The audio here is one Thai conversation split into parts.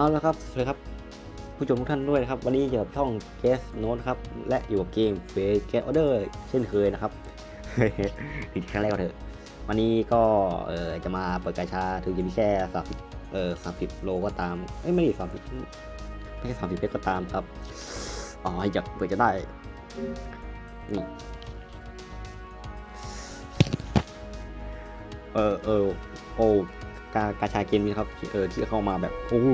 เอาละครับสวัสดีครับ ผู้ชมทุกท่านด้วยนะครับ วันนี้อยู่กับช่อง Guest Note ครับ และอยู่กับเกม f a c e Get Order เช่นเคยนะครับอีกครั้งแรกก็เถอะ วันนี้ก็เออจะมาเปิดกาชาถึงจะมีแค่30เออ30โลก็ตามเอ้ยไม่ได้30ไม่ใช่30เพชรก็ตามครับ อ๋ออยากเปิดจะได้นี่เออเออโอ้ กากาชาเกมนี้ครับเออที่เข้ามาแบบโอ้โห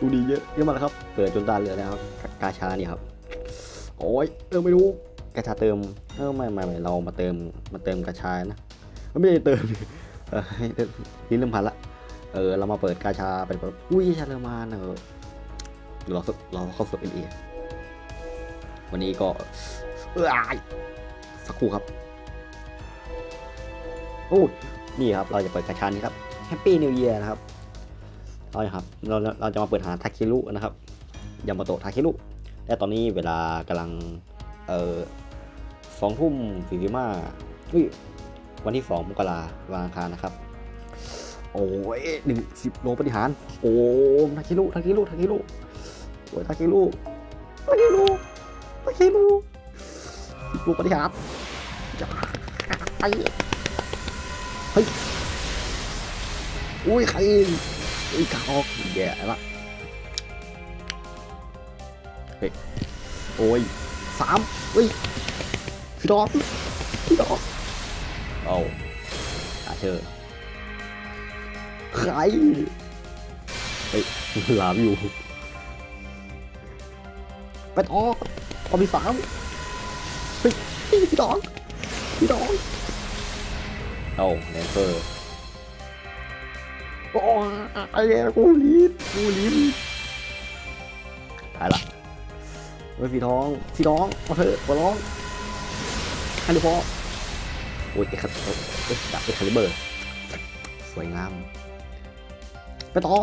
ดูดีเยอะเยอะมากครับเปิดจนตาเหลือแล้วครับกากาชาเนี่ยครับโอ้ยเออไม่รู้กาชาเติมเออไม่ไม่ไม่เรามาเติมมาเติมกาชานะไม่ได้เติมเออนี่เริ่มพันละเออเรามาเปิดกาชาเป็นแบบอุ้ยชาเลมานเออเราเราเข้าสุดเอวันนี้ก็เออสักครู่ครับโอ้นี่ครับเราจะเปิดกาชานี้ครับ ปปี้นิวเยียร์นะครับเอาละครับเราเราจะมาเปิดหาทาคิรุนะครับยามาโตะทาคิรุและตอนนี้เวลากำลังเอ่อสองทุ่มสี่สิบห้าอุ้ยวันที่สองมกราวันอังคารนะครับ โอ้ยหนึ่งสิบโลปฏิหารโอ้ทาคิรุทาคิรุทาคิรุโอ้ยทาคิรุทาคิรุทาคิรุสิบโลปฏิหารไปเฮ้ย อุ้ยใครอุ้ยกาออกแย่ละเฮ้ยโอ้ยสามเฮ้ยพี่ดอกพี่ดอกเอาอาเชอร์ใครเฮ้ยหลามอยู่ไปต่อเอามีสามเฮ้ยพี่ดอกพี่ดอกเอาแนนเฟอร์ โอ้ยไอ้เหี้ยกูลิ้นกูลิ้นตายละเฮ้ยพี่ท้องพี่ท้องมาเถอะขอร้องให้ดูพอโอ้ยไอ้คันเอ้ยจับไอ้คาลิเบอร์ สวยงาม ไปต่อ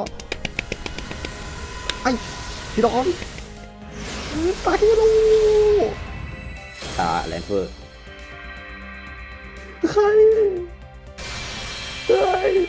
ไอ้พี่ท้องตายลูกอ่าแลนเฟอร์ใครเฮ้ยพิมพ์ไม่ได้ลืมชื่อเฮ้ยเอ้อไอ้กาวคุยเร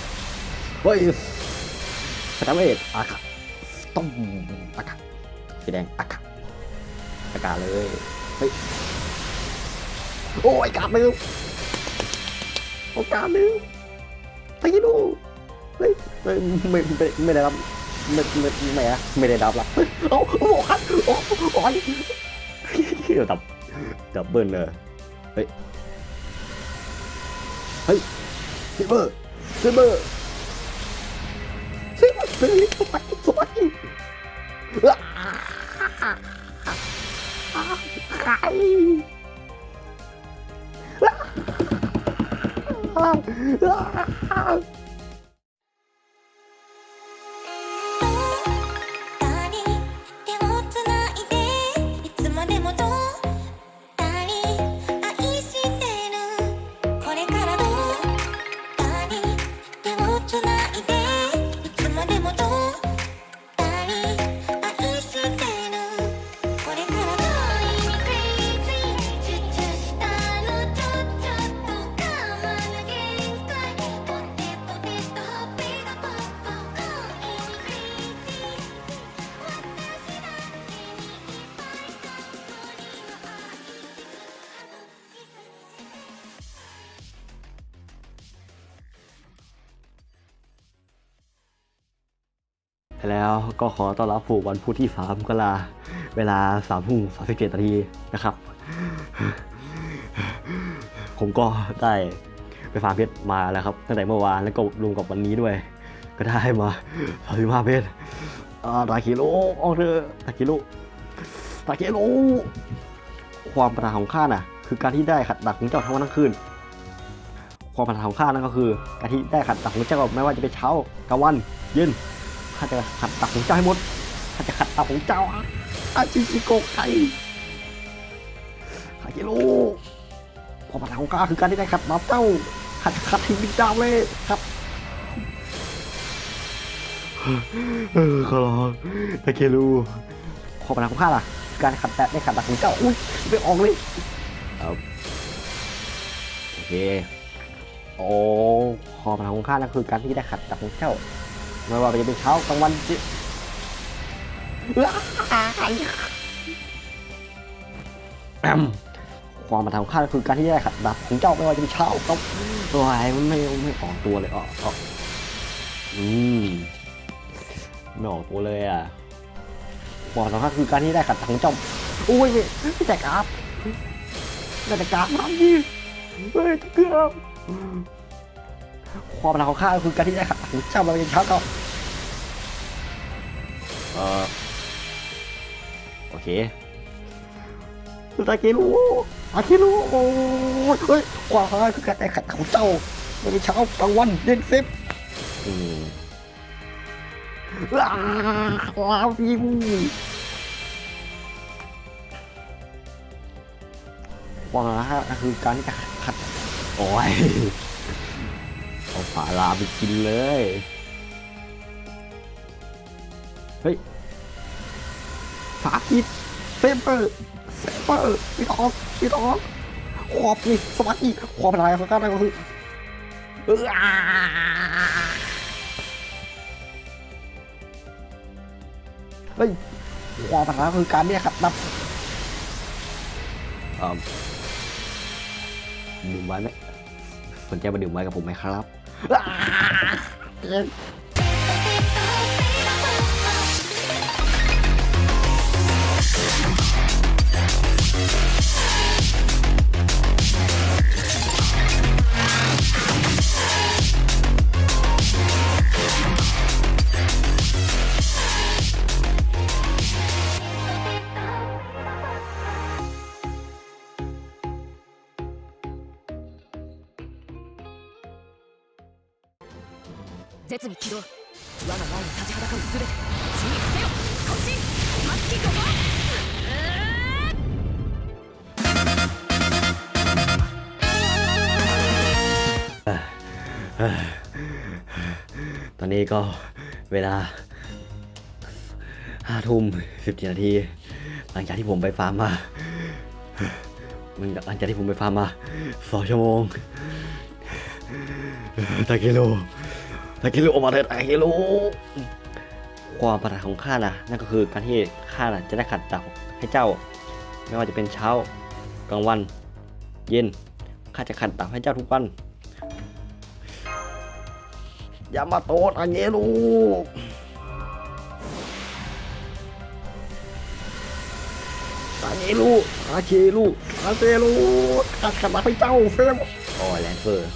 เฮ้ยเฮ้ยเออเฮ้ยสตาร์เวทอากาต้มอากาสีแดงอากาอากาศเลย เฮ้ย โอ้ยกาดหนึ่งโอกาสหนึ่งตีดูเฮ้ยไม่ไม่ไม่ได้รับไม่ไม่ไม่อะไม่ได้รับละเฮ้ยโอ้โหครับโอ้โอ้ยเดี๋ยวดับดับเบิลเลยเฮ้ย เฮ้ยซิเบอร์ซิเบอร์ ซิเบอร์เแล้วก็ขอต้อนรับผู้วันพุธที่3มกราเวลา3ทุ่ม37นาทีนะครับ ผมก็ได้ไปฟาร์มเพชรมาแล้วครับ ตั้งแต่เมื่อวานแล้วก็รวมกับวันนี้ด้วย ก็ได้มา35เพชรอ่าตาคิโลออกเถอะตาคิโลตาคิโลความปัญหาของข้าน่ะ คือการที่ได้ขัดดักของเจ้าทั้งวันทั้งคืนความปัญหาของข้านั่นก็คือ การที่ได้ขัดดักของเจ้าไม่ว่าจะเป็นเช้ากลางวันเย็น ข้าจะขัดตับของเจ้าให้หมดข้าจะขัดตับของเจ้าอาชิชิโกไกฮาเกโร่ความปรารถนาของข้าคือการที่ได้ขัดตับเจ้าขัดขัดทิ้งดินดาวเลยครับเออขอร้องฮาเกโร่ความปรารถนาของข้าล่ะคือการขัดแต่ได้ขัดตับของเจ้าอุ้ยไม่ออกเลยเอาโอเคโอ้ขอพลังของข้านั่นคือการที่ได้ขัดกับของเจ้า ไม่ว่าจะเป็นเช้ากลางวันจิแอมความมาทำของข้าคือการที่ได้ขัดดับของเจ้าไม่ว่าจะเป็นเช้าก็โอ้ยมันไม่ไม่ออกตัวเลยอะอะอืมไม่ออกตัวเลยอะความสำคัญคือการที่ได้ขัดของเจ้าอุ้ยไม่ไม่แต่กราบไม่แต่กราบน้ำยี่เฮ้ยเกือบ ความพลังของข้าคือการที่ได้ขัดของเจ้ามาเป็นเช้าก็เออโอเคสุดาเกลูตาเกลูโอ้ยเฮ้ยความพลังคือการได้ขัดของเจ้ามาเป็นเช้ากลางวันเย็นเซฟอืมว้าวว้าวพิวความพลังคือการที่จะขัดโอ้ย เอาฝาลาไปกินเลย เฮ้ยฝาปิดเซเปอร์เซเปอร์ปิดออกปิดออกขอบนี่สวัสดีความลายของการก็คือเออเฮ้ยความลายคือการเนี่ยครับนับดื่มไว้ไหมสนใจมาดื่มไว้กับผมไหมครับ We'll 絶に起動我が前に立ちはだかる全て血に伏せよ突進ハッキーゴマตอนนี้ก็เวลาห้าทุ่มสิบนาที หลังจากที่ผมไปฟาร์มมาหลังจากที่ผมไปฟาร์มมาสองชั่วโมงตากิโล ตากิโลออกมาเถอะตากิโลความปรารถนาของข้านะนั่นก็คือการที่ข้านะจะได้ขัดจับให้เจ้า ไม่ว่าจะเป็นเช้ากลางวัน เย็นข้าจะขัดตับให้เจ้าทุกวันอย่ามาโตดอันเยลูอันเยลูอาเชลูอาเชลูขัดขัดตับให้เจ้าเฟมโอ้แลนเฟอร์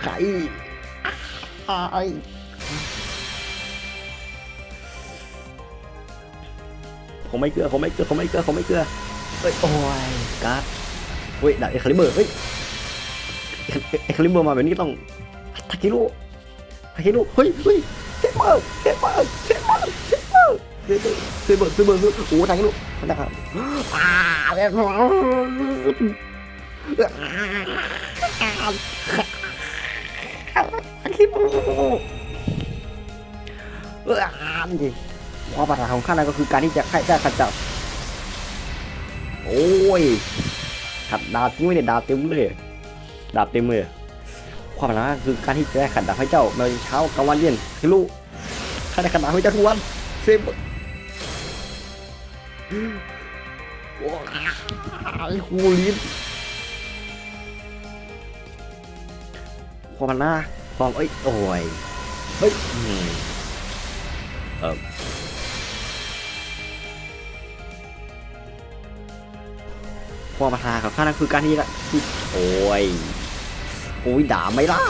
ใคร ไข่ไอผมไม่เกลือผมไม่เกลือผมไม่เกลือผมไม่เกลือเฮ้ยโอ้ยการ์ดเฮ้ยดาบเอคาลิเบอร์เฮ้ยเอคาลิเบอร์มาแบบนี้ต้องทาคิโร่ทาคิโร่เฮ้ยเฮ้ยเซเบอร์เซเบอร์เซเบอร์เซเบอร์เซเบอร์เซเบอร์ซเบอร์โอ้ทาคิโร่นะครับอ่าแล้ว ทาคิโร่เออจริงความปรารถนาของข้านั่นก็คือการที่จะให้ได้ขจัดโอ้ยขัดดาบทิ้งไว้เนี่ยดาบเต็มเลยดาบเต็มเลยความหมายคือการที่จะได้ขัดดาบให้เจ้าในเช้ากลางวันเย็นคือลูกข้าได้ขัดดาบให้เจ้าทุกวันเซฟโอ้ยคูลิ้นความมันหน้า ความเอ้ยโอ้ยเฮ้ยอืมเออความประทากับข้านั่นคือการที่ละที่โอ้ยโอ้ยด่าไม่ล่ะ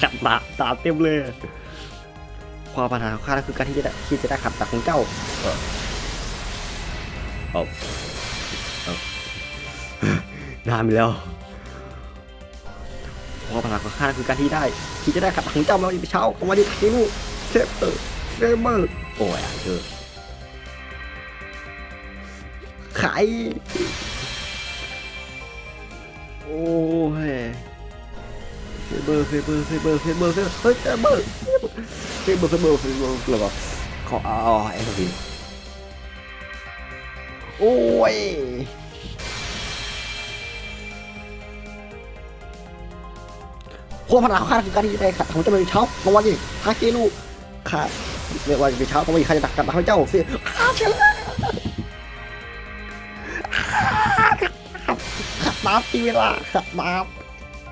ขัดด่าด่าเต็มเลย ความประทาของข้านั่นคือการที่จะได้ที่จะได้ขัดตาของเจ้าเออเอาเอาด่าไปแล้ว ความประทาของข้าคือการที่ได้ ที่จะได้ขัดของเจ้ามาอีกเช้าเอามาดิคิวเซฟเบอร์เซเบอร์โอ้ยอะคือไข่โอ้ยเซฟเบอร์เซฟเบอร์เซฟเบอร์เซฟเบอร์เซฟเฮ้ยเซฟเบอร์เซฟเบอร์เซฟเบอร์เซฟเบอร์แล้วก็ขอเอาไอ้ตัวนี้โอ้ย พวกพลังข้าคือการที่ได้ขัดของเจ้าเป็นเช้ามาวันนี้ฮาเกลูข้าเรียกว่าเป็นเช้ามาวันนี้ข้าจะตักกับพระเจ้าสิข้าเชื่อขัดมาที่เวลาขัดมา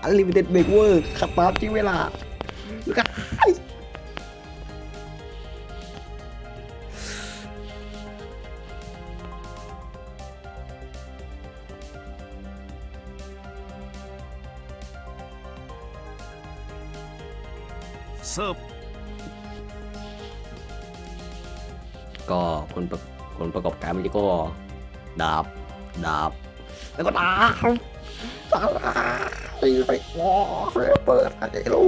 อันลิมิเต็ดเบรกเวอร์ขัดมาที่เวลาแล้วก็ เสิร์ฟก็ผลประผลประกอบการมันจะก็ดาบดาบแล้วก็ดาบดาบไปไปวอเปิดอะไรรู้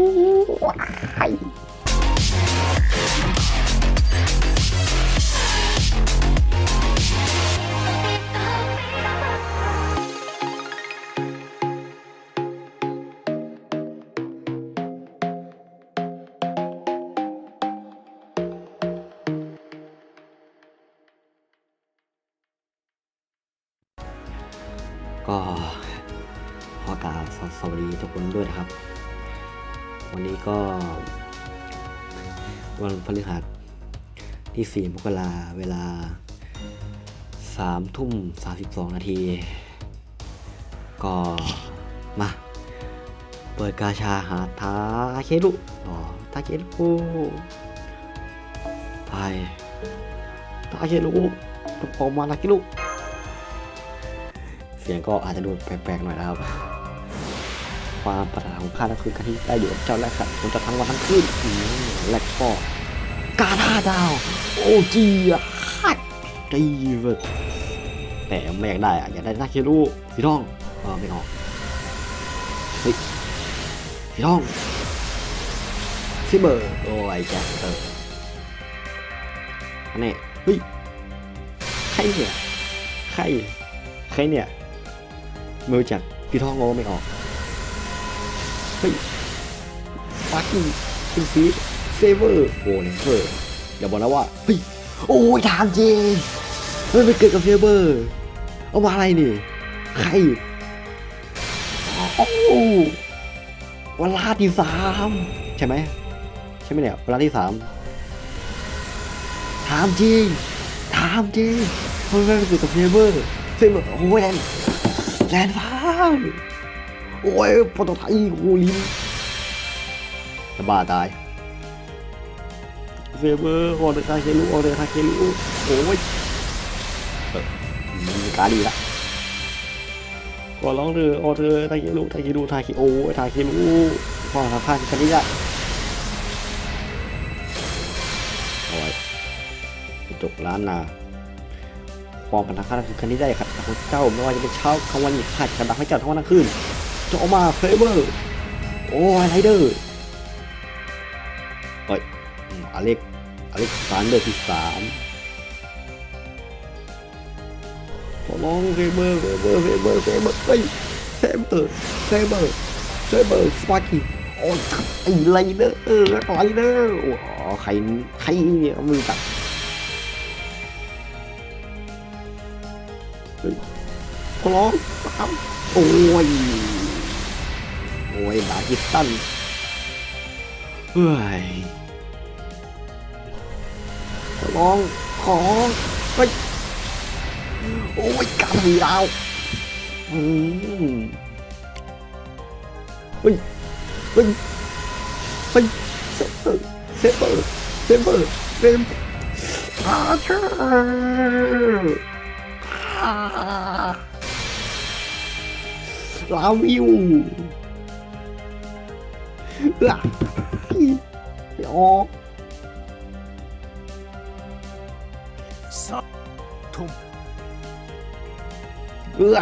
ก็ขอกล่าวสวัสดีทุกคนด้วยนะครับ วันนี้ก็ วันพฤหัสที่ 4 มกราเวลา 3 ทุ่ม 32 นาที ก็มา เปิดกาชาหาทาเคลุอ๋อทาเคลุไปทาเคลุออกมาทาเคลุ เสียงก็อาจจะดูแปลกๆหน่อยนะครับ ความปรารถนาของข้านั่นคือการที่ได้อยู่กับเจ้าและขัดผมจะทั้งวันทั้งคืนอืมและก็การห้าดาว โอ้จีฮัดจีเว้ยแต่ไม่อยากได้อะอยากได้หน้าเครูสีทองเออไม่ออกเฮ้ยสีทองซิเบอร์โอ้ยแจ็คเตอร์อันนี้เฮ้ยใครเนี่ยใครใครเนี่ย ไม่รู้จักพี่ท้องโง่ไม่ออกเฮ้ยฟากิ้งคุณฟีเซเวอร์โอ้เลนเวอร์อย่าบอกนะว่าเฮ้ยโอ้ยทางจริงเฮ้ยไม่เกิดกับเซเวอร์เอามาอะไรนี่ใครโอ้วันลาที่สามใช่ไหมใช่ไหมเนี่ยวันลาที่สามถามจริงถามจริงเฮ้ยไม่เกิดกับเซเวอร์เซเบอร์โอ้ย แลนแลนฟ้าโอ้ยโปรโตไทป์โอ้ลินจะบ้าตายเซเบอร์ออเดคาเคลุออเดคาเคลุโอ้ยมีการดีละขอร้องเถอออเดอทาเคลุทาเคลุทาเคโอ้ยทาเคลุพอทำพลาดกันนี้ละโอ้ยจบร้านนา ความพันธะข้าคือคันนี้ได้ครับพระเจ้าไม่ว่าจะเป็นเช้ากลางวันขาดกันดักให้เจ้าทั้งวันทั้งคืนจะออกมาเฟเวอร์โอ้ยไรเดอร์เฮ้ยอเล็กอเล็กซานเดอร์ที่สามขอร้องเฟเวอร์เฟเวอร์เฟเวอร์เฟเวอร์เฮ้ยเฟเวอร์เฟเวอร์เฟเวอร์สปาร์กี้โอ้ยไอไรเดอร์ไรเดอร์โอ้ใครใครเนี่ยมือ ตัดขอร้องสามโอ้ย โอ้ยบากิสตันเฮ้ยขอร้องขอไปโอ้ยการมีดาวอืมเฮ้ยเฮ้ยเฮ้ยเซฟเฟอร์เซฟเฟอร์เซฟเฟอร์เซฟอาเชอร์ ลาวิวเอ้อไม่ออกสับทุ่มเอ้อ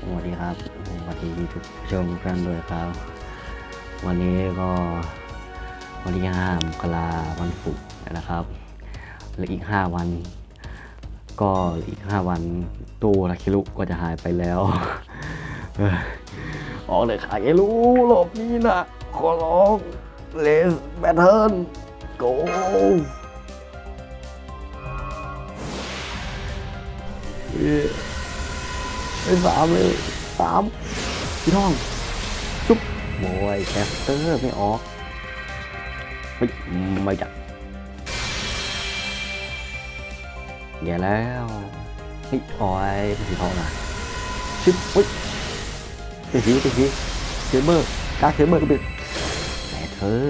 สวัสดีครับวันที่ดีทุกผู้ชมทุกท่านด้วยครับ วันนี้ก็วันที่ห้ามกราวันศุกร์ นะครับเหลืออีกห้าวัน ก็อีกห้าวันตู้ลาคิลุก็จะหายไปแล้วออกเลยค่ะไอ้รู้รอบนี้นะขอร้องเลสแบทเทิลโกไปสามเลยสามพี่น้องซุปโมยแคสเตอร์ไม่ออก ไม่ไม่จัด แย่แล้วเฮ้ยโอ้ยไม่สีทองนะชิบเฮ้ยตีผีตีผีเซเบอร์การดเซเบอร์ก็เป็นแหมเธอ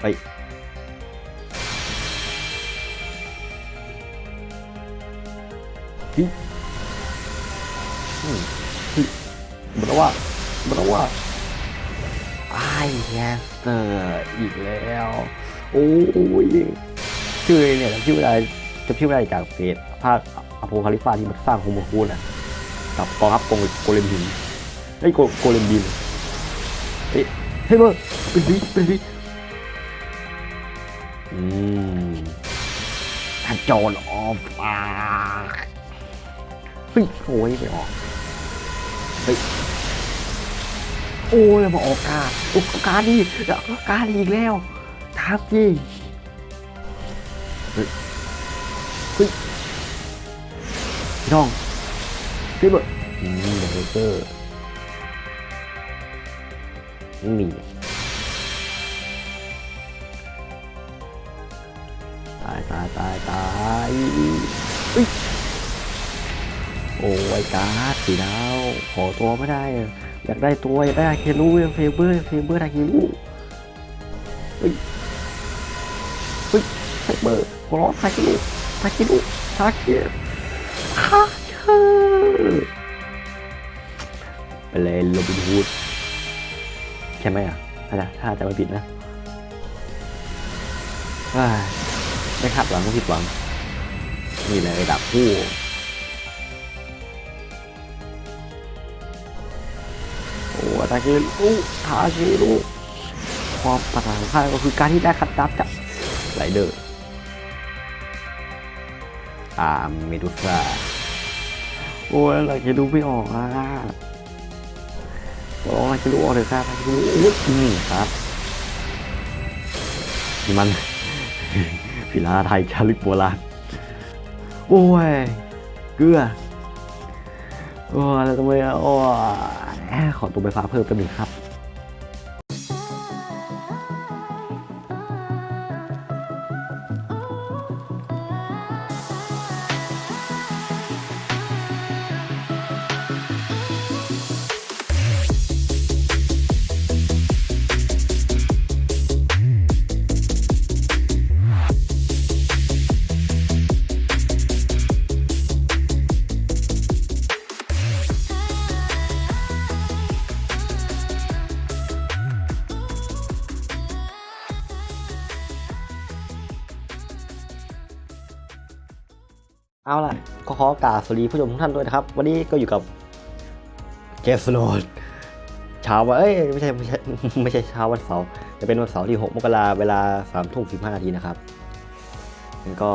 ไปฮิฮิบอกแล้วว่าบอกแล้วว่าไอ้แคสเตอร์อีกแล้ว โอ้ยชื่อเนี่ยชื่อไม่ได้ จำชื่อไม่ได้จากเฟสภาคอโพคาลิฟาที่มันสร้างโฮโมคูนอะกับกองทัพโกงโกเลมบินไอ้โกโกเลมบินเฮ้ยเฮ้ยเบอร์เป็นวิเป็นวิอืมถ้าโจรออฟปาเฮ้ยโอ้ยไม่ออกเฮ้ยโอ้ยมาออกกาโอ้กาดีกาดีอีกแล้วทับจริง เฮ้ยพี่น้องพี่เบิร์ดอืมเดอะเบเกอร์ไม่มีตายตายตายตายเอ้ยโอ้ยการ์ดสีดาวขอตัวไม่ได้ อยากได้ตัวอยากได้อาเคลูเฟเบอร์เฟเบอร์อาเคลูเฮ้ยเฮ้ยเฟเบอร์ขอร้องทาเคลูาเคลูทาเคทาเคไปเลยโรบินฮูดใช่ไหมอะถ้าจะถ้าจะไม่ผิดนะเฮ้ยไม่คาดหวังก็ผิดหวัง นี่เลยดับคู่โอ้ตาเกลูทาเกลูความประหลาของข้าก็คือการที่ได้คัดดับจากไรเดอร์ อ่าเมดูซ่าโอ้ยอะไรจะดูไม่ออกอะโอ้ยจะรู้ออกเลยครับจะรู้อุ้ยนี่ครับนี่มันศิลาไทยชาลึกโบราณโอ้ยเกลือโอ้ยแล้วทำไมอะโอ้ยขอตัวไปฟ้าเพิ่มแป๊บหนึงครับ เอาล่ะก็ขอกราบสวัสดีผู้ชมทุกท่านด้วยนะครับ วันนี้ก็อยู่กับเจฟสโนดเช้าวันเอ้ยไม่ใช่ไม่ใช่ไม่ใช่เช้าวันเสาร์จะเป็นวันเสาร์ที่ 6 มกราเวลา3ทุ่ม15นาทีนะครับงั้นก็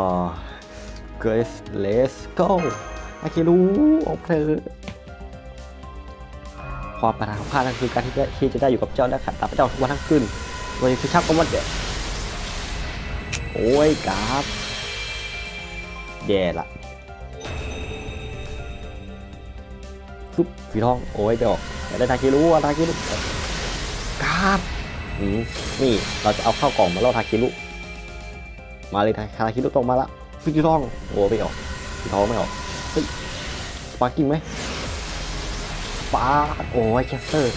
Grace Let's go อาคิรู้ออกเธอความประหลาดของข้านั่นคือการที่จะที่จะได้อยู่กับเจ้าและขัดตาพระเจ้าทุกวันทั้งคืนโดยคือชักก็มันเดโอ้ยกราบแย่ละ ซุปสีทอง โอ้ยไปออกอยากได้ทาคิรุอะทาคิรุการ์ดอืมนี่เราจะเอาเข้ากล่องมาล่อทาคิรุมาเลยทาทาคิรุตรงมาละสีทอง โอ้ไม่ออกสีทองไม่ออกเฮ้ยสปาร์กิ้งไหมสปาร์กโอ้ยแคสเตอร์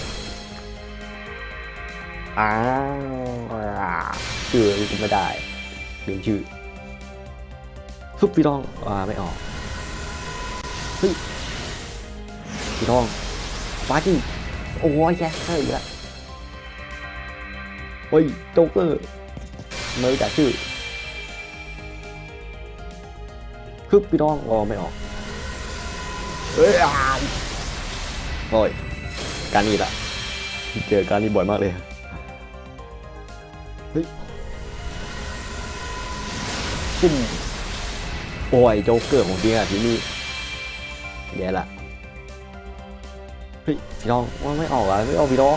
อ้าวชื่อลืมไม่ได้ลืมชื่อซุปสีทองอ่าไม่ออกเฮ้ย สีทองฟาจิโอ้ยแย่เฮ้ยละเฮ้ยโจ๊กเกอร์ไม่รู้จักชื่อคึบพี่น้องอ๋อไม่ออกเอ้ยอ่านโอ้ยการนี้ละเจอการนี้บ่อยมากเลยเฮ้ยปุ้มโอ้ยโจ๊กเกอร์ของจริงอะที่นี่แย่ละ พี่น้องว่าไม่ออกอะไม่ออกพี่น้อง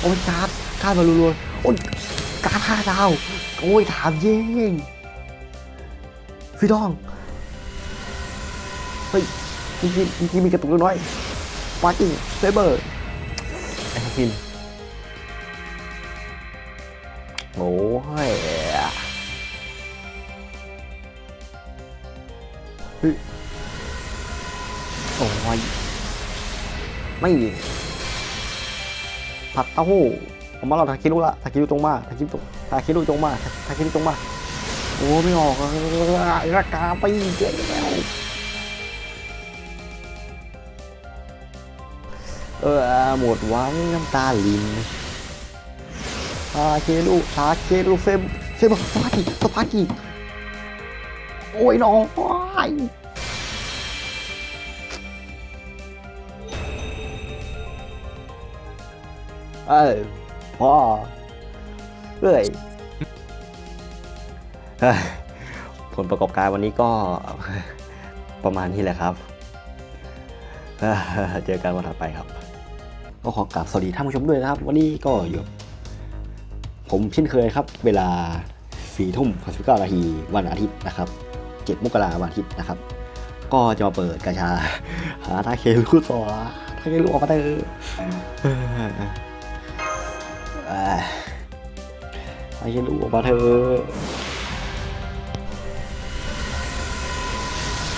โอ้ยการ์ดการ์ดมารัวๆโอ้ยการ์ดห้าดาวโอ้ยถามยิงพี่น้องเฮ้ยจริงๆจริงมีกระตุกน้อยๆปาจิงเซเบอร์ไอ้พินโอ้ยเฮ้ยโอ้ย ไม่ผัดเต้าหู้ผมมาเราทาคิรุละทาคิรุตรงมาทาคิรุตรงทาคิรุตรงมาทาคิรุตรงมาโอ้ไม่ออกอะรากาไปอีกแล้วเออหมดหวังน้ำตาลินทาเคลุทาเคลุเซมเซมสปาร์กิสปาร์กิโอ้ยน้อย เออพ่อเอ้ยเฮ้ยผลประกอบการวันนี้ก็ ประมาณนี้แหละครับเอ้อเจอกันวันถัดไปครับ ก็ขอกราบสวัสดีท่านผู้ชมด้วยนะครับ วันนี้ก็อยู่กับผมเช่นเคยครับ เวลาสี่ทุ่มหกสิบเก้านาทีวันอาทิตย์นะครับเจ็ดมกราวันอาทิตย์นะครับ ก็จะมาเปิดกาชา หาทาเครุต่อทาเครุออกมาเถอะ เอ้ยทาเครุออกมาเถอะ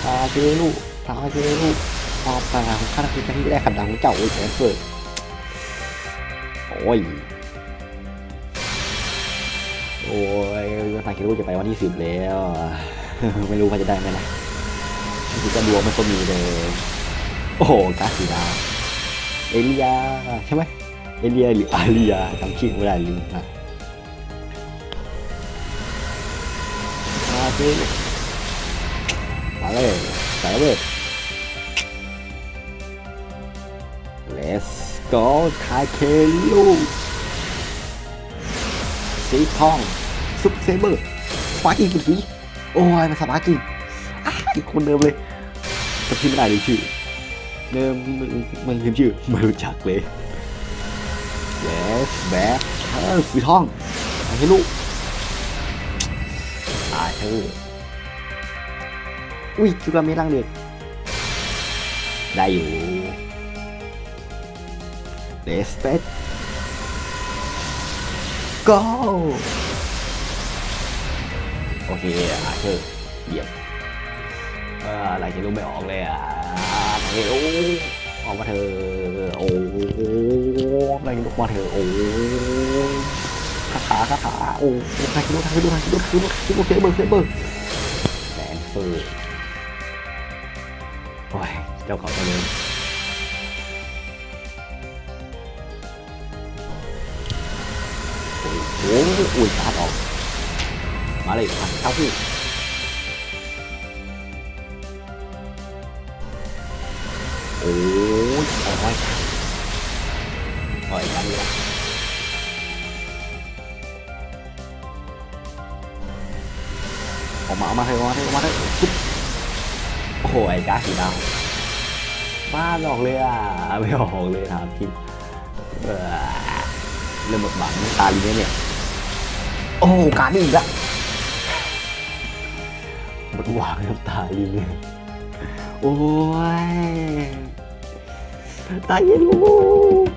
ทาเจลูทาเจลูพอปลาของข้าคือที่ได้ขัดดังเจ้าอ้ยแสนเฟิร์โอ้ย โอ้ยทาเจลูจะไปวันที่สิบแล้ว ไม่รู้ว่าจะได้ไหมนะคือจะดวงไม่ค่อยมีเลย โอ้โหกาสีดาว เอลียาใช่ไหม เอเลียหรืออาเลียจำชื่อไม่ได้ลืมนะทาเจลูมาเลยใส่เวท let's go คาเคลูสีทองซุปเซเบอร์สปาร์กิ้งสีโอ้ยมันสปาร์กิ้งอีกคนเดิมเลยจำชื่อไม่ได้เลยชื่อเดิมมันมันลืมชื่อไม่รู้จักเลย yes back เออสีทองคาเคลูกตายเธออุ้ยจุกาเมร่างเด็กได้อยู่เลสเปด go โอเคอาเชอร์เหยียบอะไรจะรู้ไม่ออกเลยอะเฮ้ยโอ้ออกมาเถอโอ้ อะไรลุมาเถอะโอ้คาถาคาถาโอ้ทาคิโดทาคิโดทาคิโดทาคิโดทาคิโดเซเบอร์เซเบอร์แสนเฟอร์โอ้ยเจ้าของตัวนี้โอ้โหอุ้ยการ์ดออก มาเลยพันเต้าหู้โอ้ยโอ้ย ออกมาออกมาเถอะออกมาเถอะออกมาเถอะปุ๊บโอ้โหไอ้ก๊าสีดำบ้าหลอกเลยอะไม่ออกเลยถามจริงเริ่มหมดหวังตาลีเนี่ยเนี่ยโอ้การอีกละหมดหวังน้ำตาลีเนี่ยโอ้ยตายยังลูก